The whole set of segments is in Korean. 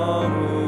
마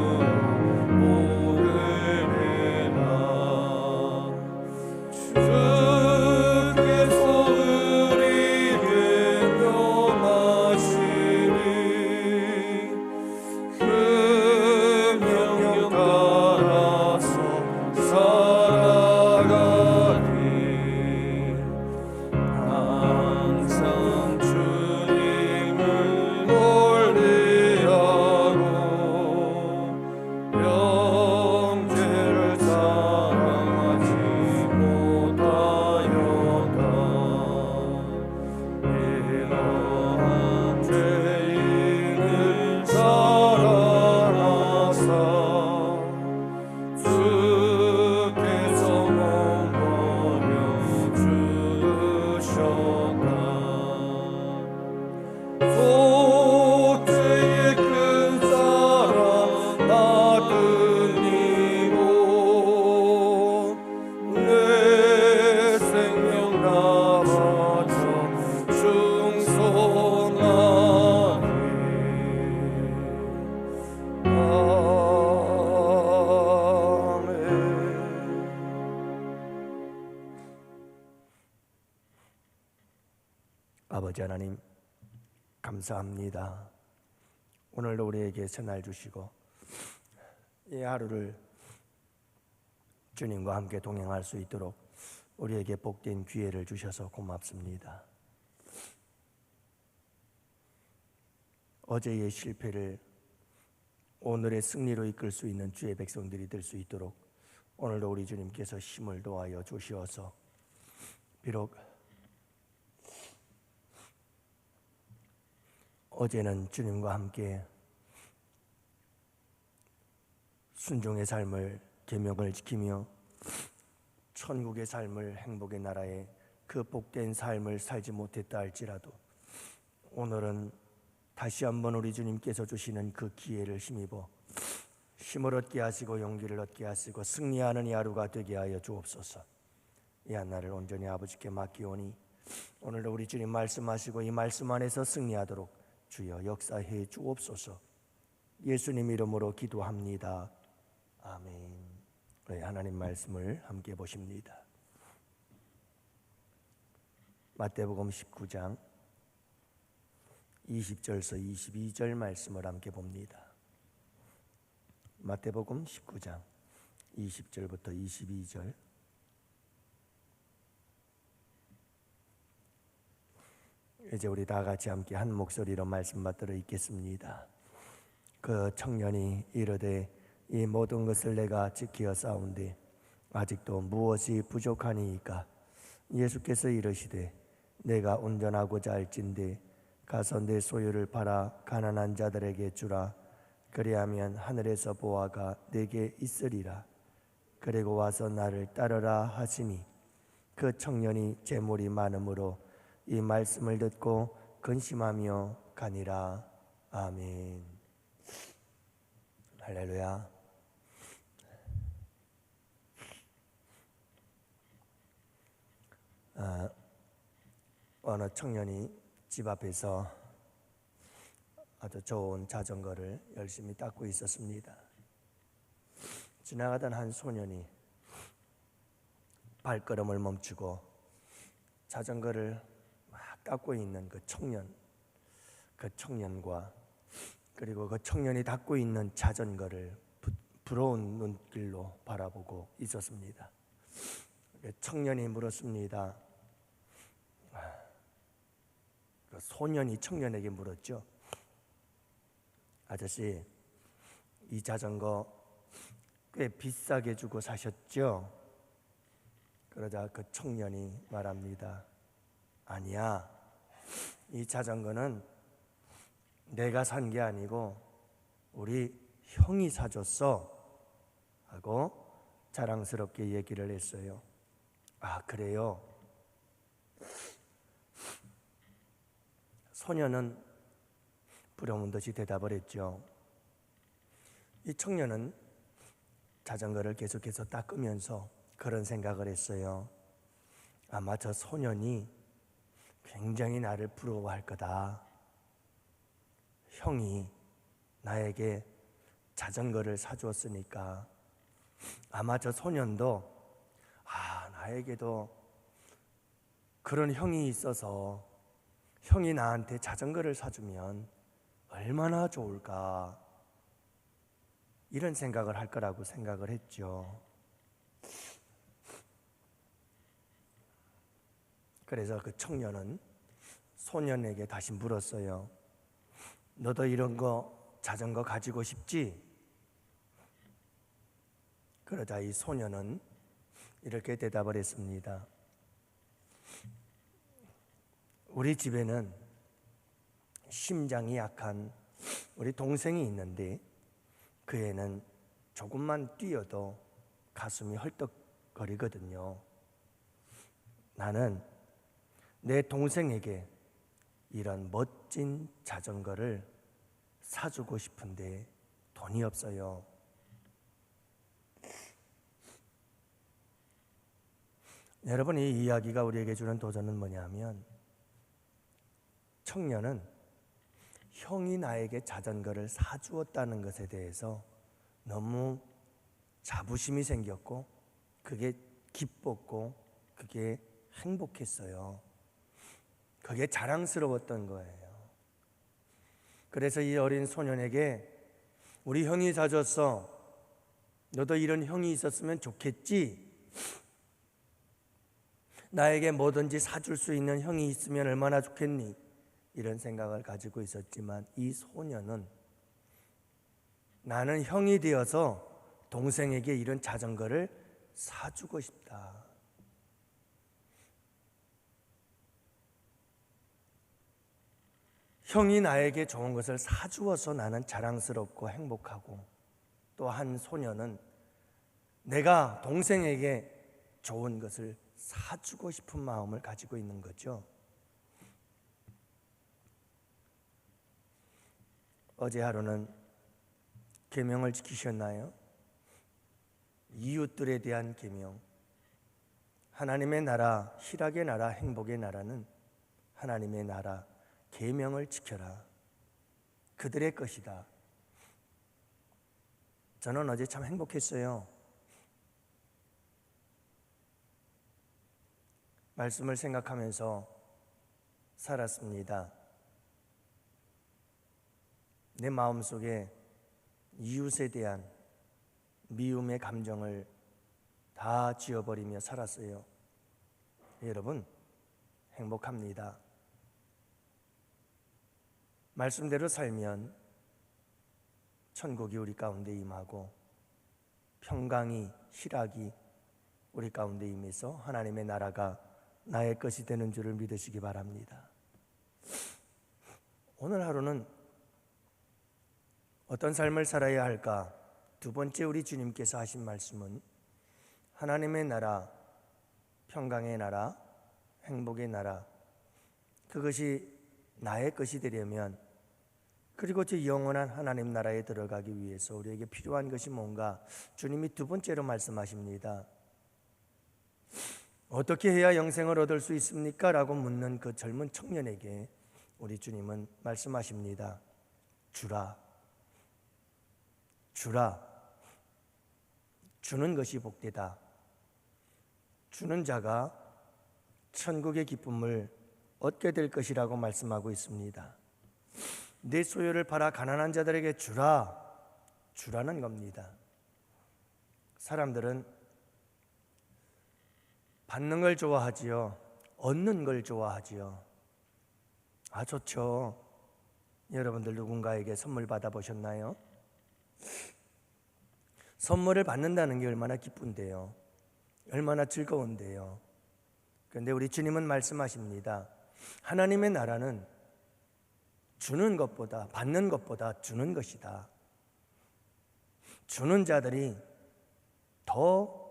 감사합니다. 오늘도 우리에게 새날 주시고 이 하루를 주님과 함께 동행할 수 있도록 우리에게 복된 기회를 주셔서 고맙습니다. 어제의 실패를 오늘의 승리로 이끌 수 있는 주의 백성들이 될 수 있도록 오늘도 우리 주님께서 힘을 도하여 주시어서 비록 어제는 주님과 함께 순종의 삶을 계명을 지키며 천국의 삶을 행복의 나라에 그 복된 삶을 살지 못했다 할지라도 오늘은 다시 한번 우리 주님께서 주시는 그 기회를 힘입어 힘을 얻게 하시고 용기를 얻게 하시고 승리하는 이 하루가 되게 하여 주옵소서. 이 한날을 온전히 아버지께 맡기오니 오늘도 우리 주님 말씀하시고 이 말씀 안에서 승리하도록 주여 역사해 주옵소서. 예수님 이름으로 기도합니다. 아멘. 우리 하나님 말씀을 함께 보십니다. 마태복음 19장 20절서 22절 말씀을 함께 봅니다. 마태복음 19장 20절부터 22절 이제 우리 다 같이 함께 한 목소리로 말씀 받들어 읽겠습니다. 그 청년이 이르되 이 모든 것을 내가 지키어 싸운데 아직도 무엇이 부족하니이까? 예수께서 이르시되 내가 온전하고자 할진대 가서 내 소유를 팔아 가난한 자들에게 주라. 그리하면 하늘에서 보아가 내게 있으리라. 그리고 와서 나를 따르라 하시니 그 청년이 재물이 많으므로 이 말씀을 듣고 근심하며 가니라. 아멘. 할렐루야. 아, 어느 청년이 집 앞에서 아주 좋은 자전거를 열심히 닦고 있었습니다. 지나가던 한 소년이 발걸음을 멈추고 자전거를 막 닦고 있는 그 청년, 그 청년과 그리고 그 청년이 닦고 있는 자전거를 부, 부러운 눈길로 바라보고 있었습니다. 청년이 물었습니다. 그 소년이 청년에게 물었죠. 아저씨, 이 자전거 꽤 비싸게 주고 사셨죠? 그러자 그 청년이 말합니다. 아니야. 이 자전거는 내가 산 게 아니고 우리 형이 사줬어. 하고 자랑스럽게 얘기를 했어요. 아, 그래요? 소녀는 부러운 듯이 대답을 했죠. 이 청년은 자전거를 계속해서 닦으면서 그런 생각을 했어요. 아마 저 소년이 굉장히 나를 부러워할 거다. 형이 나에게 자전거를 사주었으니까 아마 저 소년도 아, 나에게도 그런 형이 있어서 형이 나한테 자전거를 사주면 얼마나 좋을까. 이런 생각을 할 거라고 생각을 했죠. 그래서 그 청년은 소년에게 다시 물었어요. 너도 이런 거 자전거 가지고 싶지? 그러자 이 소년은 이렇게 대답을 했습니다. 우리 집에는 심장이 약한 우리 동생이 있는데 그 애는 조금만 뛰어도 가슴이 헐떡거리거든요. 나는 내 동생에게 이런 멋진 자전거를 사주고 싶은데 돈이 없어요. 여러분 이 이야기가 우리에게 주는 도전은 뭐냐면 청년은 형이 나에게 자전거를 사주었다는 것에 대해서 너무 자부심이 생겼고 그게 기뻤고 그게 행복했어요. 그게 자랑스러웠던 거예요. 그래서 이 어린 소년에게 우리 형이 사줬어. 너도 이런 형이 있었으면 좋겠지? 나에게 뭐든지 사줄 수 있는 형이 있으면 얼마나 좋겠니? 이런 생각을 가지고 있었지만 이 소년은 나는 형이 되어서 동생에게 이런 자전거를 사주고 싶다. 형이 나에게 좋은 것을 사주어서 나는 자랑스럽고 행복하고 또 한 소년은 내가 동생에게 좋은 것을 사주고 싶은 마음을 가지고 있는 거죠. 어제 하루는 계명을 지키셨나요? 이웃들에 대한 계명. 하나님의 나라, 희락의 나라, 행복의 나라는 하나님의 나라, 계명을 지켜라. 그들의 것이다. 저는 어제 참 행복했어요. 말씀을 생각하면서 살았습니다. 내 마음속에 이웃에 대한 미움의 감정을 다 지워버리며 살았어요. 여러분, 행복합니다. 말씀대로 살면 천국이 우리 가운데 임하고 평강이 희락이 우리 가운데 임해서 하나님의 나라가 나의 것이 되는 줄을 믿으시기 바랍니다. 오늘 하루는 어떤 삶을 살아야 할까? 두 번째 우리 주님께서 하신 말씀은 하나님의 나라, 평강의 나라, 행복의 나라 그것이 나의 것이 되려면 그리고 저 영원한 하나님 나라에 들어가기 위해서 우리에게 필요한 것이 뭔가 주님이 두 번째로 말씀하십니다. 어떻게 해야 영생을 얻을 수 있습니까? 라고 묻는 그 젊은 청년에게 우리 주님은 말씀하십니다. 주라. 주라. 주는 것이 복되다. 주는 자가 천국의 기쁨을 얻게 될 것이라고 말씀하고 있습니다. 내 소유를 팔아 가난한 자들에게 주라. 주라는 겁니다. 사람들은 받는 걸 좋아하지요. 얻는 걸 좋아하지요. 아, 좋죠. 여러분들 누군가에게 선물 받아보셨나요? 선물을 받는다는 게 얼마나 기쁜데요. 얼마나 즐거운데요. 그런데 우리 주님은 말씀하십니다. 하나님의 나라는 주는 것보다 받는 것보다 주는 것이다. 주는 자들이 더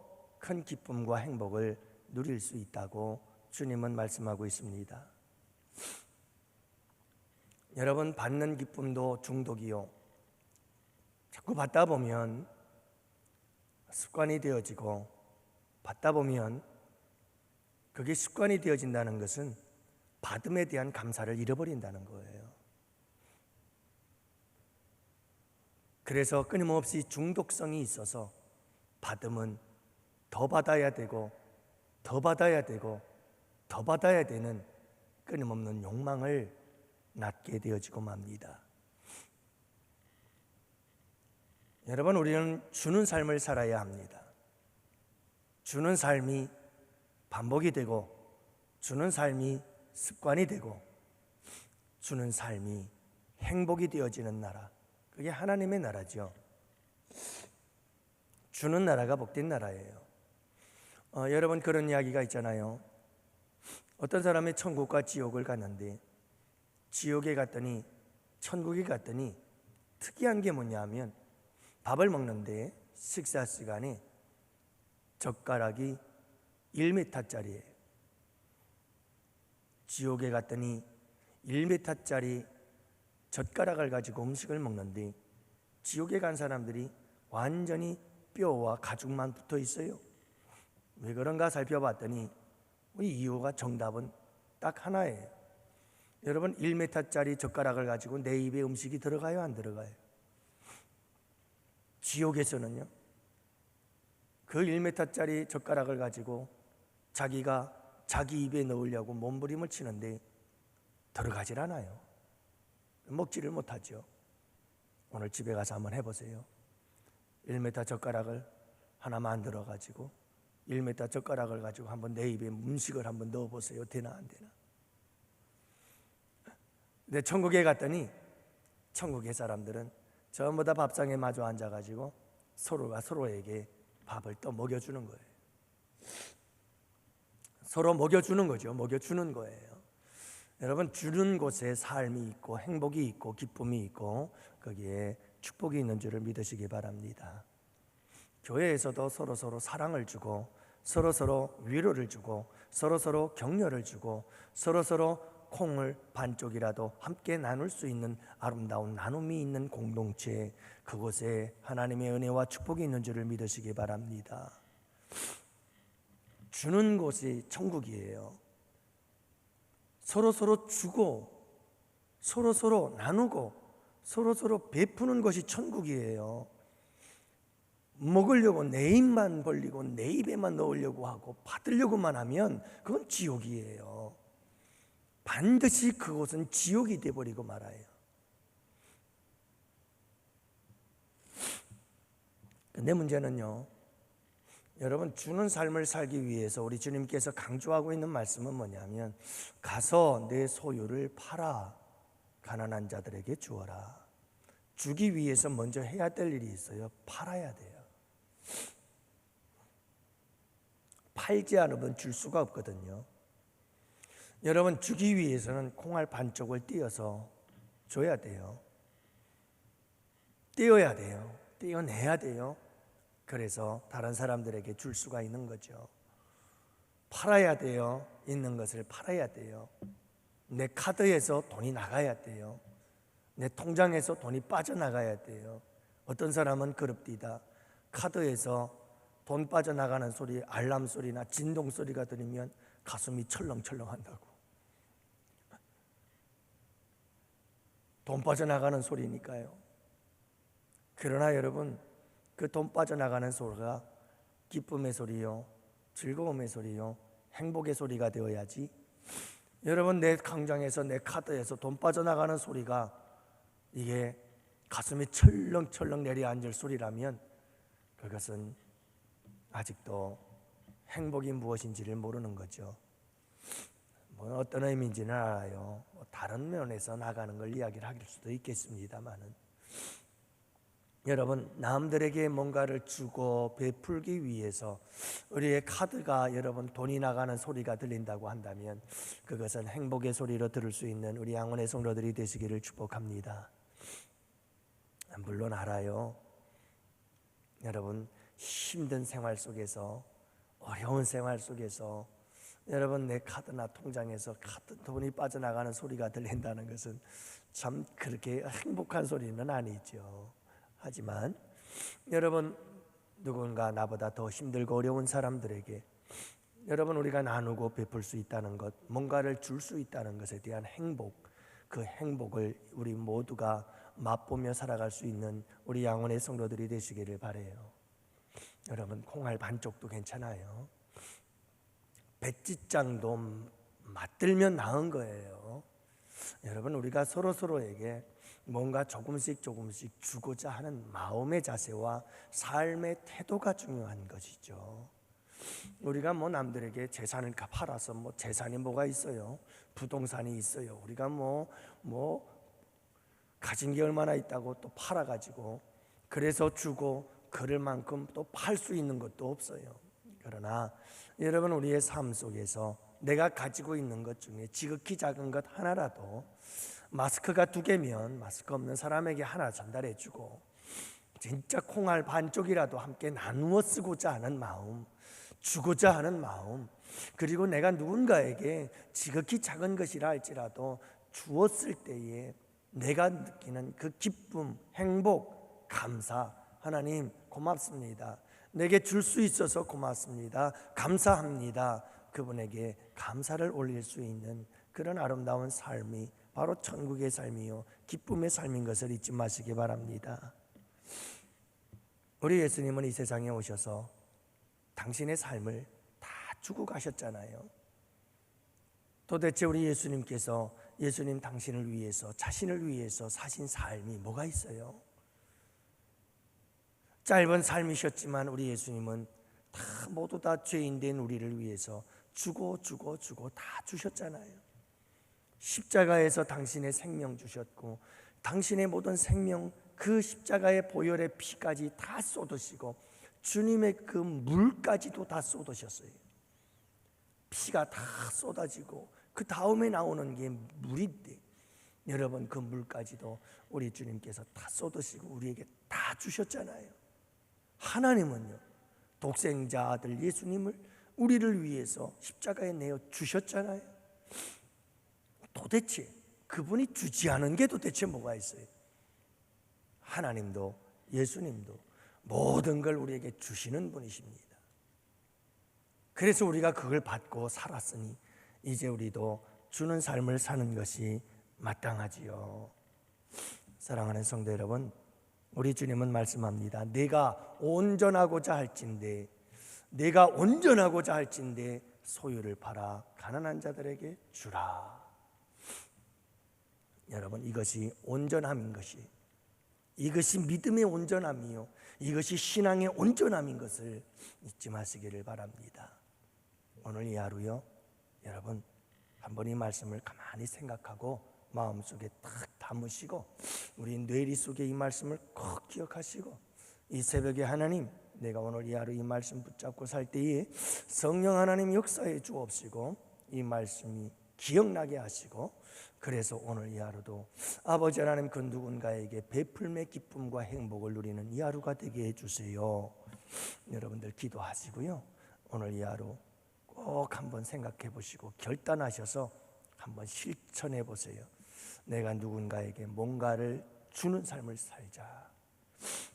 큰 기쁨과 행복을 누릴 수 있다고 주님은 말씀하고 있습니다. 여러분 받는 기쁨도 중독이요. 자꾸 받다 보면 습관이 되어지고 받다 보면 그게 습관이 되어진다는 것은 받음에 대한 감사를 잃어버린다는 거예요. 그래서 끊임없이 중독성이 있어서 받음은 더 받아야 되고 더 받아야 되고 더 받아야 되는 끊임없는 욕망을 낳게 되어지고 맙니다. 여러분 우리는 주는 삶을 살아야 합니다. 주는 삶이 반복이 되고 주는 삶이 습관이 되고 주는 삶이 행복이 되어지는 나라. 그게 하나님의 나라죠. 주는 나라가 복된 나라예요. 어, 여러분 그런 이야기가 있잖아요. 어떤 사람이 천국과 지옥을 갔는데 지옥에 갔더니 천국에 갔더니 특이한 게 뭐냐면 밥을 먹는데 식사 시간에 젓가락이 1m짜리예요. 지옥에 갔더니 1m짜리 젓가락을 가지고 음식을 먹는데 지옥에 간 사람들이 완전히 뼈와 가죽만 붙어 있어요. 왜 그런가 살펴봤더니 이 이유가 정답은 딱 하나예요. 여러분 1m짜리 젓가락을 가지고 내 입에 음식이 들어가요 안 들어가요? 지옥에서는요. 그 1m짜리 젓가락을 가지고 자기가 자기 입에 넣으려고 몸부림을 치는데 들어가질 않아요. 먹지를 못하죠. 오늘 집에 가서 한번 해보세요. 1m 젓가락을 하나 만들어 가지고 1m 젓가락을 가지고 한번 내 입에 음식을 한번 넣어 보세요. 되나 안 되나? 근데 천국에 갔더니 천국의 사람들은 전부 다 밥상에 마주 앉아 가지고 서로가 서로에게 밥을 또 먹여 주는 거예요. 서로 먹여 주는 거죠. 먹여 주는 거예요. 여러분 주는 곳에 삶이 있고 행복이 있고 기쁨이 있고 거기에 축복이 있는 줄을 믿으시기 바랍니다. 교회에서도 서로 서로 사랑을 주고 서로 서로 위로를 주고 서로 서로 격려를 주고 서로 서로 콩을 반쪽이라도 함께 나눌 수 있는 아름다운 나눔이 있는 공동체 그곳에 하나님의 은혜와 축복이 있는 줄을 믿으시기 바랍니다. 주는 곳이 천국이에요. 서로 서로 주고 서로 서로 나누고 서로 서로 베푸는 것이 천국이에요. 먹으려고 내 입만 벌리고 내 입에만 넣으려고 하고 받으려고만 하면 그건 지옥이에요. 반드시 그곳은 지옥이 되어버리고 말아요. 근데 문제는요, 여러분 주는 삶을 살기 위해서 우리 주님께서 강조하고 있는 말씀은 뭐냐면 가서 내 소유를 팔아 가난한 자들에게 주어라. 주기 위해서 먼저 해야 될 일이 있어요. 팔아야 돼요. 팔지 않으면 줄 수가 없거든요. 여러분 주기 위해서는 콩알 반쪽을 띄어서 줘야 돼요. 띄어야 돼요. 띄어내야 돼요. 그래서 다른 사람들에게 줄 수가 있는 거죠. 팔아야 돼요. 있는 것을 팔아야 돼요. 내 카드에서 돈이 나가야 돼요. 내 통장에서 돈이 빠져나가야 돼요. 어떤 사람은 그럽디다. 카드에서 돈 빠져나가는 소리, 알람 소리나 진동 소리가 들리면 가슴이 철렁철렁 한다고. 돈 빠져나가는 소리니까요. 그러나 여러분, 그 돈 빠져나가는 소리가 기쁨의 소리요, 즐거움의 소리요, 행복의 소리가 되어야지. 여러분, 내 강장에서 내 카드에서 돈 빠져나가는 소리가 이게 가슴이 철렁철렁 내려앉을 소리라면 그것은 아직도 행복이 무엇인지를 모르는 거죠. 뭐 어떤 의미인지는 알아요. 뭐 다른 면에서 나가는 걸 이야기를 할 수도 있겠습니다만은 여러분 남들에게 뭔가를 주고 베풀기 위해서 우리의 카드가 여러분 돈이 나가는 소리가 들린다고 한다면 그것은 행복의 소리로 들을 수 있는 우리 양원의 성도들이 되시기를 축복합니다. 물론 알아요. 여러분 힘든 생활 속에서 어려운 생활 속에서 여러분 내 카드나 통장에서 카드 돈이 빠져나가는 소리가 들린다는 것은 참 그렇게 행복한 소리는 아니죠. 하지만 여러분 누군가 나보다 더 힘들고 어려운 사람들에게 여러분 우리가 나누고 베풀 수 있다는 것, 뭔가를 줄 수 있다는 것에 대한 행복, 그 행복을 우리 모두가 맛보며 살아갈 수 있는 우리 양원의 성도들이 되시기를 바래요. 여러분 콩알 반쪽도 괜찮아요. 배지장도 맞들면 나은 거예요. 여러분 우리가 서로 서로에게 뭔가 조금씩 조금씩 주고자 하는 마음의 자세와 삶의 태도가 중요한 것이죠. 우리가 뭐 남들에게 재산을 팔아서 뭐 재산이 뭐가 있어요? 부동산이 있어요. 우리가 뭐뭐 뭐 가진 게 얼마나 있다고 또 팔아 가지고 그래서 주고 그럴 만큼 또 팔 수 있는 것도 없어요. 그러나 여러분 우리의 삶 속에서 내가 가지고 있는 것 중에 지극히 작은 것 하나라도 마스크가 두 개면 마스크 없는 사람에게 하나 전달해 주고 진짜 콩알 반쪽이라도 함께 나누어 쓰고자 하는 마음, 주고자 하는 마음, 그리고 내가 누군가에게 지극히 작은 것이라 할지라도 주었을 때에 내가 느끼는 그 기쁨, 행복, 감사, 하나님 고맙습니다. 내게 줄 수 있어서 고맙습니다. 감사합니다. 그분에게 감사를 올릴 수 있는 그런 아름다운 삶이 바로 천국의 삶이요 기쁨의 삶인 것을 잊지 마시기 바랍니다. 우리 예수님은 이 세상에 오셔서 당신의 삶을 다 주고 가셨잖아요. 도대체 우리 예수님께서 예수님 당신을 위해서 자신을 위해서 사신 삶이 뭐가 있어요? 짧은 삶이셨지만 우리 예수님은 다 모두 다 죄인 된 우리를 위해서 주고 주고 주고 다 주셨잖아요. 십자가에서 당신의 생명 주셨고 당신의 모든 생명 그 십자가의 보혈의 피까지 다 쏟으시고 주님의 그 물까지도 다 쏟으셨어요. 피가 다 쏟아지고 그 다음에 나오는 게 물인데 여러분 그 물까지도 우리 주님께서 다 쏟으시고 우리에게 다 주셨잖아요. 하나님은요 독생자 아들 예수님을 우리를 위해서 십자가에 내어 주셨잖아요. 도대체 그분이 주지 않은 게 도대체 뭐가 있어요? 하나님도 예수님도 모든 걸 우리에게 주시는 분이십니다. 그래서 우리가 그걸 받고 살았으니 이제 우리도 주는 삶을 사는 것이 마땅하지요. 사랑하는 성도 여러분, 우리 주님은 말씀합니다. 내가 온전하고자 할진대, 내가 온전하고자 할진대 소유를 팔아 가난한 자들에게 주라. 여러분 이것이 온전함인 것이 이것이 믿음의 온전함이요 이것이 신앙의 온전함인 것을 잊지 마시기를 바랍니다. 오늘 이 하루요 여러분 한번 이 말씀을 가만히 생각하고 마음속에 딱 담으시고 우리 뇌리 속에 이 말씀을 꼭 기억하시고 이 새벽에 하나님 내가 오늘 이 하루 이 말씀 붙잡고 살 때에 성령 하나님 역사해 주옵시고 이 말씀이 기억나게 하시고 그래서 오늘 이 하루도 아버지 하나님 그 누군가에게 베풀매 기쁨과 행복을 누리는 이 하루가 되게 해주세요. 여러분들 기도하시고요. 오늘 이 하루 꼭 한번 생각해 보시고 결단하셔서 한번 실천해 보세요. 내가 누군가에게 뭔가를 주는 삶을 살자.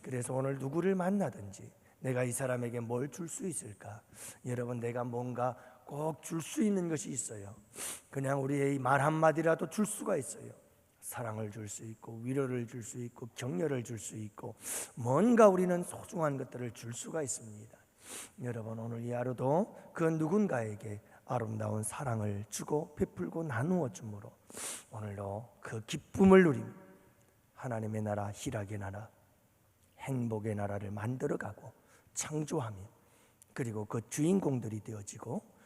그래서 오늘 누구를 만나든지 내가 이 사람에게 뭘 줄 수 있을까? 여러분 내가 뭔가 꼭 줄 수 있는 것이 있어요. 그냥 우리의 말 한마디라도 줄 수가 있어요. 사랑을 줄 수 있고 위로를 줄 수 있고 격려를 줄 수 있고 뭔가 우리는 소중한 것들을 줄 수가 있습니다. 여러분 오늘 이 하루도 그 누군가에게 아름다운 사랑을 주고 베풀고 나누어 주므로 오늘도 그 기쁨을 누림 하나님의 나라, 희락의 나라, 행복의 나라를 만들어가고 창조하며 그리고 그 주인공들이 되어지고 어,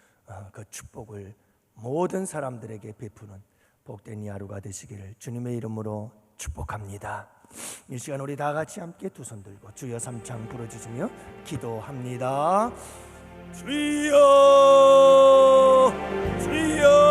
그 축복을 모든 사람들에게 베푸는 복된 이 하루가 되시기를 주님의 이름으로 축복합니다. 이 시간 우리 다 같이 함께 두 손 들고 주여 삼창 부르짖으며 기도합니다. 주여 주여